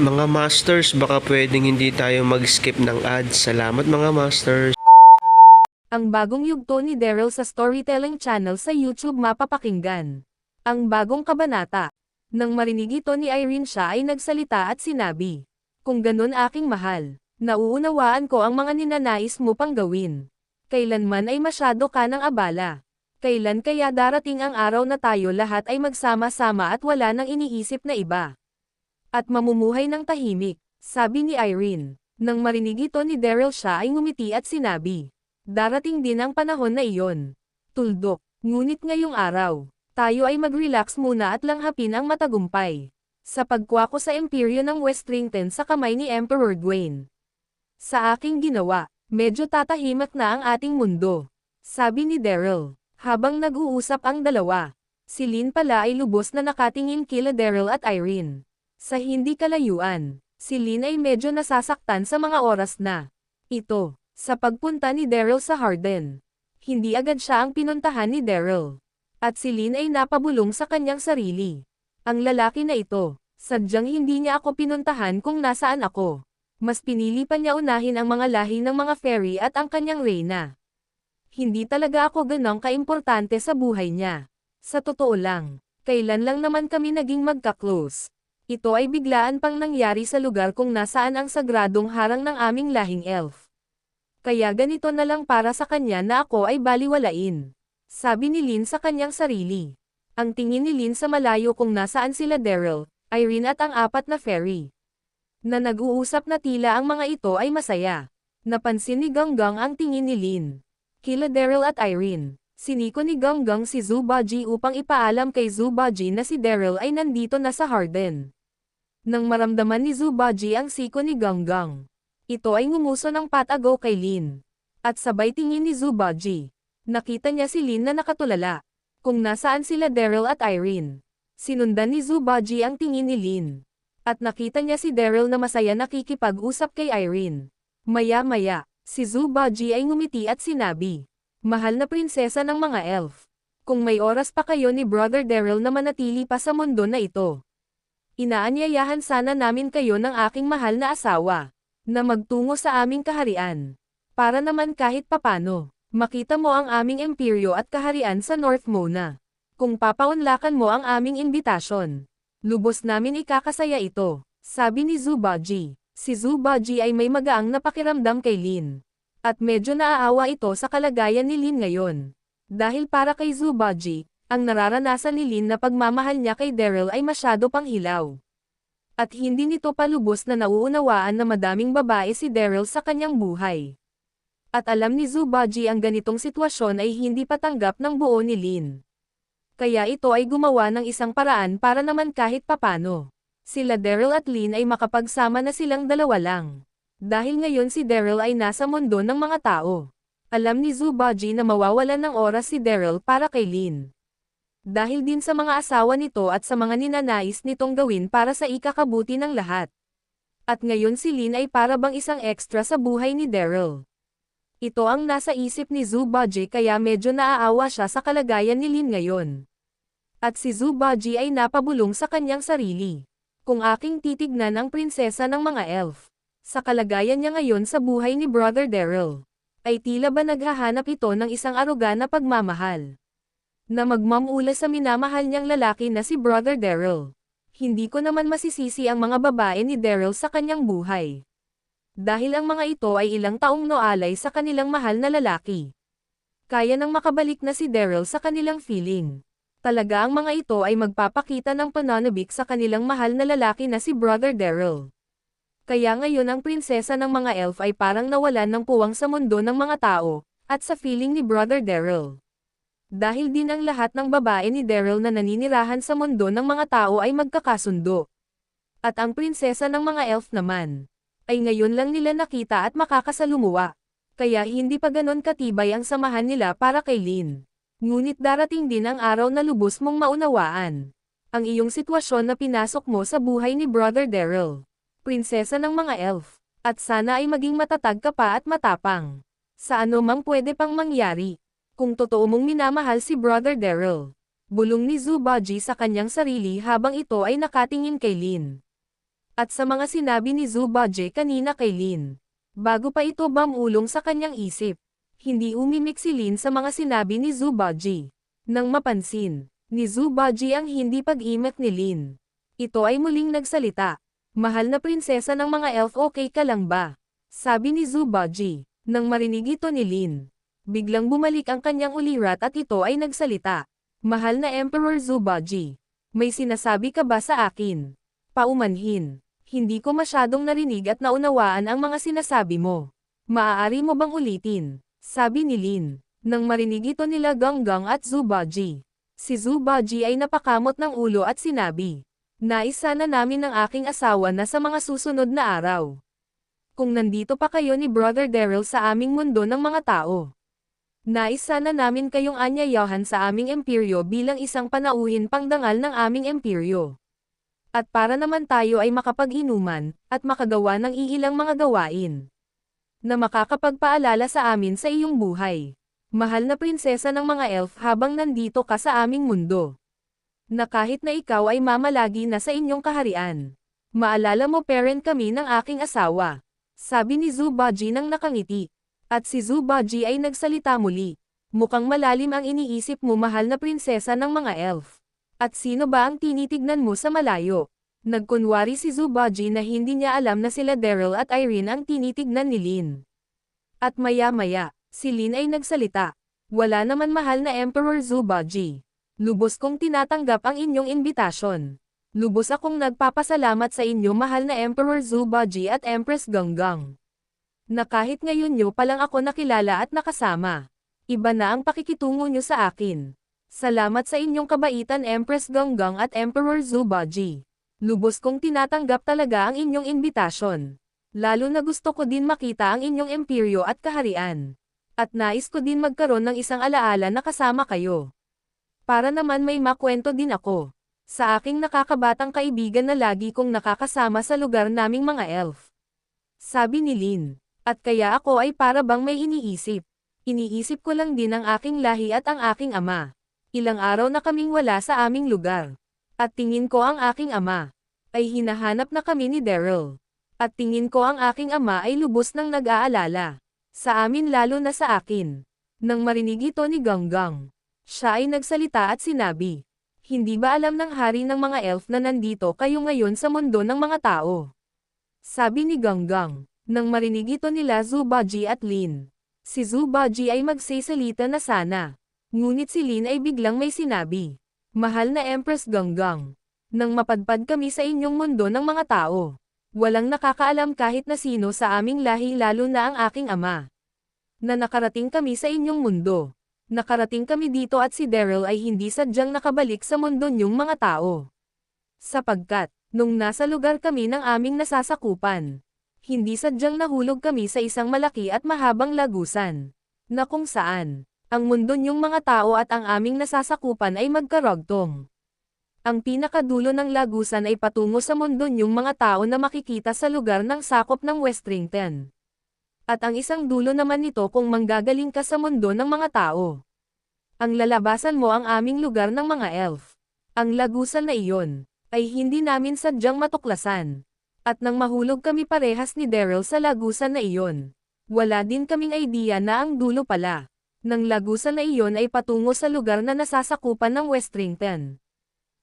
Mga Masters, baka pwedeng hindi tayo mag-skip ng ads. Salamat mga Masters. Ang bagong yugto ni Daryl sa Storytelling Channel sa YouTube mapapakinggan. Ang bagong kabanata. Nang marinig ito ni Irene siya ay nagsalita at sinabi, Kung ganun aking mahal, nauunawaan ko ang mga ninanais mo pang gawin. Kailanman ay masyado ka ng abala. Kailan kaya darating ang araw na tayo lahat ay magsama-sama at wala nang iniisip na iba. At mamumuhay ng tahimik, sabi ni Irene. Nang marinig ito ni Daryl siya ay ngumiti at sinabi, Darating din ang panahon na iyon. Tuldok, ngunit ngayong araw, tayo ay mag-relax muna at langhapin ang matagumpay. Sa pagkwako sa imperyo ng Westrington sa kamay ni Emperor Dwayne. Sa aking ginawa, medyo tatahimik na ang ating mundo. Sabi ni Daryl, habang nag-uusap ang dalawa. Si Lynn pala ay lubos na nakatingin kila Daryl at Irene. Sa hindi kalayuan, si Lynn ay medyo nasasaktan sa mga oras na. Ito, sa pagpunta ni Daryl sa Harden. Hindi agad siya ang pinuntahan ni Daryl. At si Lynn ay napabulong sa kanyang sarili. Ang lalaki na ito, sadyang hindi niya ako pinuntahan kung nasaan ako. Mas pinili pa niya unahin ang mga lahi ng mga fairy at ang kanyang reyna. Hindi talaga ako ganong kaimportante sa buhay niya. Sa totoo lang, kailan lang naman kami naging magka-close. Ito ay biglaan pang nangyari sa lugar kung nasaan ang sagradong harang ng aming lahing elf. Kaya ganito na lang para sa kanya na ako ay baliwalain. Sabi ni Lynn sa kanyang sarili. Ang tingin ni Lynn sa malayo kung nasaan sila Daryl, Irene at ang apat na fairy. Na nag-uusap na tila ang mga ito ay masaya. Napansin ni Ganggang ang tingin ni Lynn. Kila Daryl at Irene. Siniko ni Ganggang si Zubaji upang ipaalam kay Zubaji na si Daryl ay nandito na sa Harden. Nang maramdaman ni Zubaji ang siko ni Ganggang, ito ay ngumuso ng patago kay Lin. At sabay tingin ni Zubaji. Nakita niya si Lin na nakatulala. Kung nasaan sila Daryl at Irene. Sinundan ni Zubaji ang tingin ni Lin. At nakita niya si Daryl na masaya nakikipag-usap kay Irene. Maya-maya, si Zubaji ay ngumiti at sinabi, Mahal na prinsesa ng mga elf. Kung may oras pa kayo ni Brother Daryl na manatili pa sa mundo na ito. Inaanyayahan sana namin kayo ng aking mahal na asawa na magtungo sa aming kaharian. Para naman kahit papano, makita mo ang aming imperyo at kaharian sa North Mona. Kung papaunlakan mo ang aming imbitasyon, lubos namin ikakasaya ito, sabi ni Zubaji. Si Zubaji ay may magaang napakiramdam kay Lin. At medyo naaawa ito sa kalagayan ni Lin ngayon. Dahil para kay Zubaji, ang nararanasan ni Lin na pagmamahal niya kay Daryl ay masyado pang hilaw. At hindi nito palubos na nauunawaan na madaming babae si Daryl sa kanyang buhay. At alam ni Zubaji ang ganitong sitwasyon ay hindi patanggap ng buo ni Lin. Kaya ito ay gumawa ng isang paraan para naman kahit papano. Sila Daryl at Lin ay makapagsama na silang dalawa lang. Dahil ngayon si Daryl ay nasa mundo ng mga tao. Alam ni Zubaji na mawawalan ng oras si Daryl para kay Lin. Dahil din sa mga asawa nito at sa mga ninanais nitong gawin para sa ikakabuti ng lahat. At ngayon si Lin ay para bang isang extra sa buhay ni Daryl. Ito ang nasa isip ni Zubaji kaya medyo naaawa siya sa kalagayan ni Lin ngayon. At si Zubaji ay napabulong sa kanyang sarili. Kung aking titignan ang prinsesa ng mga elf, sa kalagayan niya ngayon sa buhay ni Brother Daryl, ay tila ba naghahanap ito ng isang aruga na pagmamahal na magmamula sa minamahal niyang lalaki na si Brother Daryl. Hindi ko naman masisisi ang mga babae ni Daryl sa kanyang buhay. Dahil ang mga ito ay ilang taong noalay sa kanilang mahal na lalaki. Kaya nang makabalik na si Daryl sa kanilang feeling. Talaga ang mga ito ay magpapakita ng pananabik sa kanilang mahal na lalaki na si Brother Daryl. Kaya ngayon ang prinsesa ng mga elf ay parang nawalan ng puwang sa mundo ng mga tao, at sa feeling ni Brother Daryl. Dahil din ang lahat ng babae ni Daryl na naninirahan sa mundo ng mga tao ay magkakasundo. At ang prinsesa ng mga elf naman, ay ngayon lang nila nakita at makakasalumuwa. Kaya hindi pa ganon katibay ang samahan nila para kay Lin. Ngunit darating din ang araw na lubos mong maunawaan. Ang iyong sitwasyon na pinasok mo sa buhay ni Brother Daryl. Prinsesa ng mga elf. At sana ay maging matatag ka pa at matapang. Sa ano mang pwede pang mangyari. Kung totoo mong minamahal si Brother Daryl. Bulong ni Zubaji sa kanyang sarili habang ito ay nakatingin kay Lin. At sa mga sinabi ni Zubaji kanina kay Lin. Bago pa ito bamulong sa kanyang isip. Hindi umimik si Lin sa mga sinabi ni Zubaji. Nang mapansin, ni Zubaji ang hindi pag-imek ni Lin. Ito ay muling nagsalita. Mahal na prinsesa ng mga elf okay ka lang ba? Sabi ni Zubaji. Nang marinig ito ni Lin. Biglang bumalik ang kanyang ulirat at ito ay nagsalita. Mahal na Emperor Zubaji. May sinasabi ka ba sa akin? Paumanhin. Hindi ko masyadong narinig at naunawaan ang mga sinasabi mo. Maaari mo bang ulitin? Sabi ni Lin. Nang marinig ito nila Ganggang at Zubaji. Si Zubaji ay napakamot ng ulo at sinabi. Nais sana namin ng aking asawa na sa mga susunod na araw. Kung nandito pa kayo ni Brother Daryl sa aming mundo ng mga tao. Nais sana namin kayong anyayahan sa aming imperyo bilang isang panauhin pangdangal ng aming imperyo. At para naman tayo ay makapag-inuman, at makagawa ng iilang mga gawain. Na makakapagpaalala sa amin sa iyong buhay. Mahal na prinsesa ng mga elf habang nandito ka sa aming mundo. Na kahit na ikaw ay mamalagi na sa inyong kaharian. Maalala mo parent kami ng aking asawa. Sabi ni Zubaji nang nakangiti. At si Zubaji ay nagsalita muli. Mukhang malalim ang iniisip mo mahal na prinsesa ng mga elf. At sino ba ang tinitignan mo sa malayo? Nagkunwari si Zubaji na hindi niya alam na sila Daryl at Irene ang tinitignan ni Lin. At maya-maya, si Lin ay nagsalita. Wala naman mahal na Emperor Zubaji. Lubos kong tinatanggap ang inyong imbitasyon. Lubos akong nagpapasalamat sa inyo mahal na Emperor Zubaji at Empress Ganggang. Na kahit ngayon nyo palang ako nakilala at nakasama. Iba na ang pakikitungo nyo sa akin. Salamat sa inyong kabaitan Empress Ganggang at Emperor Zubaji. Lubos kong tinatanggap talaga ang inyong imbitasyon. Lalo na gusto ko din makita ang inyong imperyo at kaharian. At nais ko din magkaroon ng isang alaala na kasama kayo. Para naman may makwento din ako. Sa aking nakakabatang kaibigan na lagi kong nakakasama sa lugar naming mga elf. Sabi ni Lin. At kaya ako ay para bang may iniisip. Iniisip ko lang din ang aking lahi at ang aking ama. Ilang araw na kaming wala sa aming lugar. At tingin ko ang aking ama. Ay hinahanap na kami ni Daryl. At tingin ko ang aking ama ay lubos ng nag-aalala. Sa amin lalo na sa akin. Nang marinig ito ni Ganggang. Siya ay nagsalita at sinabi. Hindi ba alam ng hari ng mga elf na nandito kayo ngayon sa mundo ng mga tao? Sabi ni Ganggang. Nang marinig ito nila Zubaji at Lin. Si Zubaji ay magsisalita na sana. Ngunit si Lin ay biglang may sinabi. Mahal na Empress Ganggang. Nang mapadpad kami sa inyong mundo ng mga tao. Walang nakakaalam kahit na sino sa aming lahi lalo na ang aking ama. Na nakarating kami sa inyong mundo. Nakarating kami dito at si Daryl ay hindi sadyang nakabalik sa mundo niyong mga tao. Sapagkat, nung nasa lugar kami ng aming nasasakupan, hindi sadyang nahulog kami sa isang malaki at mahabang lagusan. Na kung saan, ang mundo niyong mga tao at ang aming nasasakupan ay magkarogtong. Ang pinakadulo ng lagusan ay patungo sa mundo niyong mga tao na makikita sa lugar ng sakop ng Westrington. At ang isang dulo naman nito kung manggagaling ka sa mundo ng mga tao. Ang lalabasan mo ang aming lugar ng mga elf. Ang lagusan na iyon, ay hindi namin sadyang matuklasan. At nang mahulog kami parehas ni Daryl sa lagusan na iyon, wala din kaming idea na ang dulo pala ng lagusan na iyon ay patungo sa lugar na nasasakupan ng Westrington.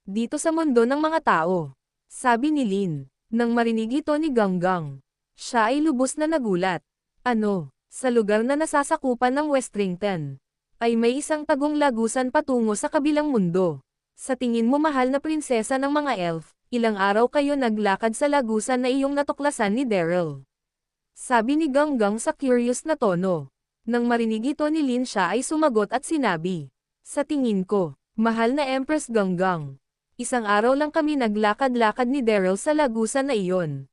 Dito sa mundo ng mga tao. Sabi ni Lin. Nang marinig ito ni Ganggang. Siya ay lubos na nagulat. Ano, sa lugar na nasasakupan ng Westrington, ay may isang tagong lagusan patungo sa kabilang mundo. Sa tingin mo mahal na prinsesa ng mga elf, ilang araw kayo naglakad sa lagusan na iyong natuklasan ni Daryl. Sabi ni Ganggang sa curious na tono. Nang marinig ito ni Lin siya ay sumagot at sinabi, Sa tingin ko, mahal na Empress Ganggang, isang araw lang kami naglakad-lakad ni Daryl sa lagusan na iyon.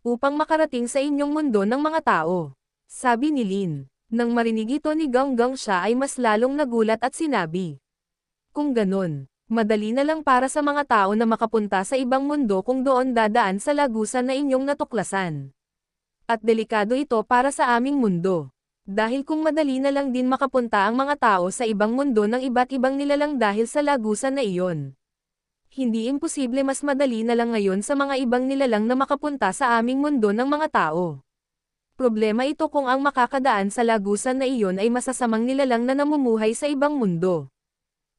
Upang makarating sa inyong mundo ng mga tao. Sabi ni Lin. Nang marinig ito ni Ganggang siya ay mas lalong nagulat at sinabi. Kung ganun, madali na lang para sa mga tao na makapunta sa ibang mundo kung doon dadaan sa lagusan na inyong natuklasan. At delikado ito para sa aming mundo. Dahil kung madali na lang din makapunta ang mga tao sa ibang mundo ng iba't ibang nilalang dahil sa lagusan na iyon. Hindi imposible mas madali na lang ngayon sa mga ibang nilalang na makapunta sa aming mundo ng mga tao. Problema ito kung ang makakadaan sa lagusan na iyon ay masasamang nilalang na namumuhay sa ibang mundo.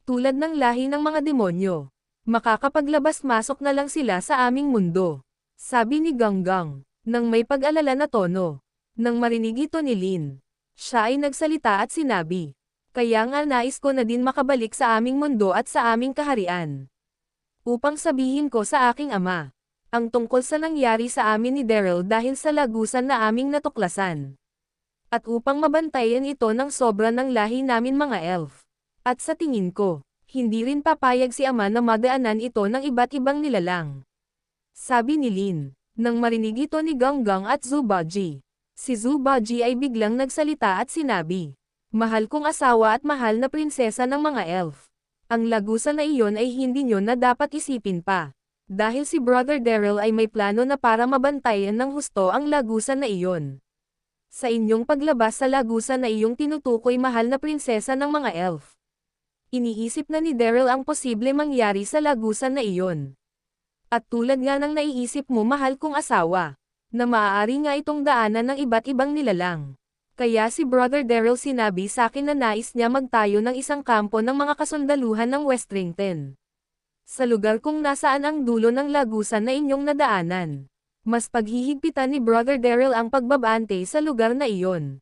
Tulad ng lahi ng mga demonyo. Makakapaglabas-masok na lang sila sa aming mundo. Sabi ni Ganggang, nang may pag-alala na tono. Nang marinig ito ni Lin, siya ay nagsalita at sinabi, Kaya nga nais ko na din makabalik sa aming mundo at sa aming kaharian. Upang sabihin ko sa aking ama, ang tungkol sa nangyari sa amin ni Daryl dahil sa lagusan na aming natuklasan. At upang mabantayan ito ng sobra ng lahi namin mga elf. At sa tingin ko, hindi rin papayag si ama na madaanan ito ng iba't ibang nilalang. Sabi ni Lin, nang marinig ito ni Ganggang at Zubaji. Si Zubaji ay biglang nagsalita at sinabi, Mahal kong asawa at mahal na prinsesa ng mga elf. Ang lagusan na iyon ay hindi nyo na dapat isipin pa. Dahil si Brother Daryl ay may plano na para mabantayan ng husto ang lagusan na iyon. Sa inyong paglabas sa lagusan na iyong tinutukoy mahal na prinsesa ng mga elf. Iniisip na ni Daryl ang posible mangyari sa lagusan na iyon. At tulad nga ng naiisip mo mahal kong asawa, na maaari nga itong daanan ng iba't ibang nilalang. Kaya si Brother Daryl sinabi sa akin na nais niya magtayo ng isang kampo ng mga kasundaluhan ng Westrington. Sa lugar kung nasaan ang dulo ng lagusan na inyong nadaanan. Mas paghihigpitan ni Brother Daryl ang pagbabante sa lugar na iyon.